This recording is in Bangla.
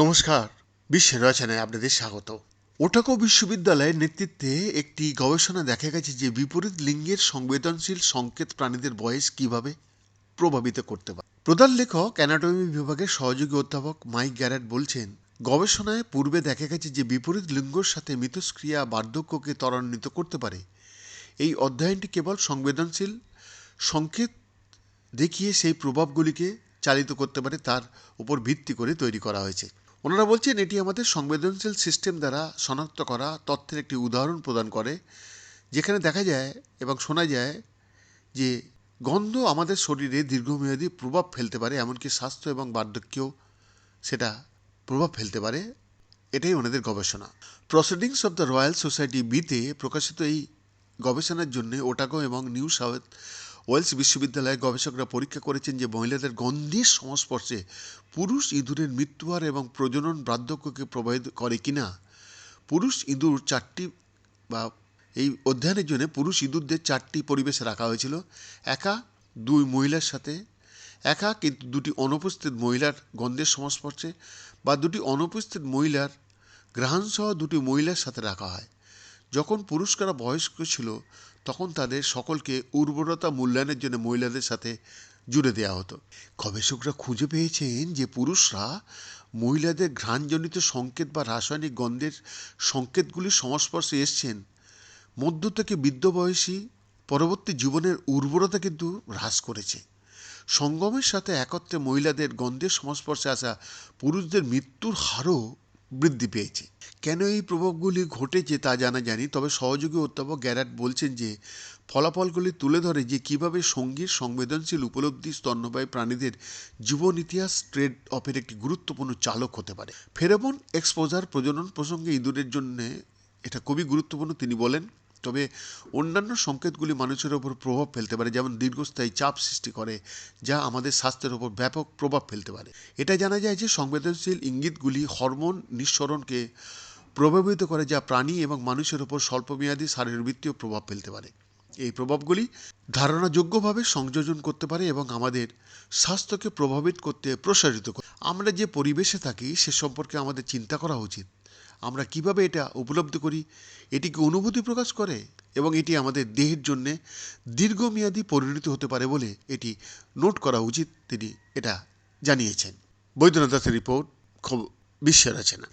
নমস্কার, বিশ্বের রচনায় আপনাদের স্বাগত। ওটাকো বিশ্ববিদ্যালয়ের নেতৃত্বে একটি গবেষণা দেখা গেছে যে বিপরীত লিঙ্গের সংবেদনশীল সংকেত প্রাণীদের বয়স কীভাবে প্রভাবিত করতে পারে। প্রধান লেখক, অ্যানাটমি বিভাগের সহযোগী অধ্যাপক মাইক গ্যারেট বলছেন, গবেষণায় পূর্বে দেখা গেছে যে বিপরীত লিঙ্গর সাথে মিথস্ক্রিয়া বার্ধক্যকে ত্বরান্বিত করতে পারে। এই অধ্যয়নটি কেবল সংবেদনশীল সংকেত দেখিয়ে সেই প্রভাবগুলিকে চালিত করতে পারে, তার উপর ভিত্তি করে তৈরি করা হয়েছে। ওনারা বলছেন, এটি আমাদের সংবেদনশীল সিস্টেম দ্বারা শনাক্ত করা তথ্যের একটি উদাহরণ প্রদান করে, যেখানে দেখা যায় এবং শোনা যায় যে গন্ধ আমাদের শরীরে দীর্ঘমেয়াদী প্রভাব ফেলতে পারে, এমনকি স্বাস্থ্য এবং বার্ধক্যেও সেটা প্রভাব ফেলতে পারে। এটাই ওনাদের গবেষণা। Proceedings of the royal society বিতে প্রকাশিত এই গবেষণার জন্য ওটাগো এবং নিউ সাউথ ওয়েলস বিশ্ববিদ্যালয়ের গবেষকরা পরীক্ষা করেছেন যে মহিলাদের গন্ধের সংস্পর্শে পুরুষ ইঁদুরের মৃত্যুহার এবং প্রজনন বার্ধক্যকে প্রভাবিত করে কিনা। পুরুষ ইঁদুর চারটি বা এই অধ্যয়নের জন্য পুরুষ ইঁদুরদের চারটি পরিবেশে রাখা হয়েছিল। একা, দুই মহিলার সাথে। একা কিন্তু দুটি অনুপস্থিত মহিলার গন্ধের সংস্পর্শে বা দুটি অনুপস্থিত মহিলার গ্রহণসহ দুটি মহিলার সাথে রাখা হয়। যখন পুরুষকারা বয়স্ক ছিল, তখন তাদের সকলকে উর্বরতা মূল্যায়নের জন্য মহিলাদের সাথে জুড়ে দেওয়া হতো। গবেষকরা খুঁজে পেয়েছেন যে পুরুষরা মহিলাদের ঘ্রাণজনিত সংকেত বা রাসায়নিক গন্ধের সংকেতগুলির সংস্পর্শে এসছেন। মধ্য থেকে বৃদ্ধ বয়সী পরবর্তী জীবনের উর্বরতা কিন্তু হ্রাস করেছে। সঙ্গমের সাথে একত্রে মহিলাদের গন্ধের সংস্পর্শে আসা পুরুষদের মৃত্যুর হারও বৃদ্ধি পেয়েছে। কেন এই প্রভাবগুলি ঘটেছে তা জানা জানি তবে সহযোগী অধ্যাপক গ্যারাট বলছেন যে, ফলাফলগুলি তুলে ধরে যে কীভাবে সঙ্গীর সংবেদনশীল উপলব্ধি স্তন্যবায়ী প্রাণীদের জীবন ইতিহাস ট্রেড অফের একটি গুরুত্বপূর্ণ চালক হতে পারে। ফেরোমন এক্সপোজার প্রজনন প্রসঙ্গে ইঁদুরের জন্য এটা খুবই গুরুত্বপূর্ণ, তিনি বলেন তবে অন্যান্য সংকেতগুলি মানুষের ওপর প্রভাব ফেলতে পারে, যেমন দীর্ঘস্থায়ী চাপ সৃষ্টি করে, যা আমাদের স্বাস্থ্যের ওপর ব্যাপক প্রভাব ফেলতে পারে। এটা জানা যায় যে সংবেদনশীল ইঙ্গিতগুলি হরমোন নিঃসরণকে প্রভাবিত করে, যা প্রাণী এবং মানুষের ওপর স্বল্পমেয়াদী শারীরবৃত্তীয় প্রভাব ফেলতে পারে। এই প্রভাবগুলি ধারণাযোগ্যভাবে সংযোজন করতে পারে এবং আমাদের স্বাস্থ্যকে প্রভাবিত করতে প্রসারিত করে। আমরা যে পরিবেশে থাকি, সে সম্পর্কে আমাদের চিন্তা করা উচিত। আমরা কীভাবে এটা উপলব্ধি করি? এটি কি অনুভূতি প্রকাশ করে? এবং এটি আমাদের দেহের জন্যে দীর্ঘমেয়াদী পরিণতি হতে পারে বলে এটি নোট করা উচিত, তিনি এটা জানিয়েছেন। বৈদ্যনাথ দাসের রিপোর্ট খুব বিশ্বের রচনা।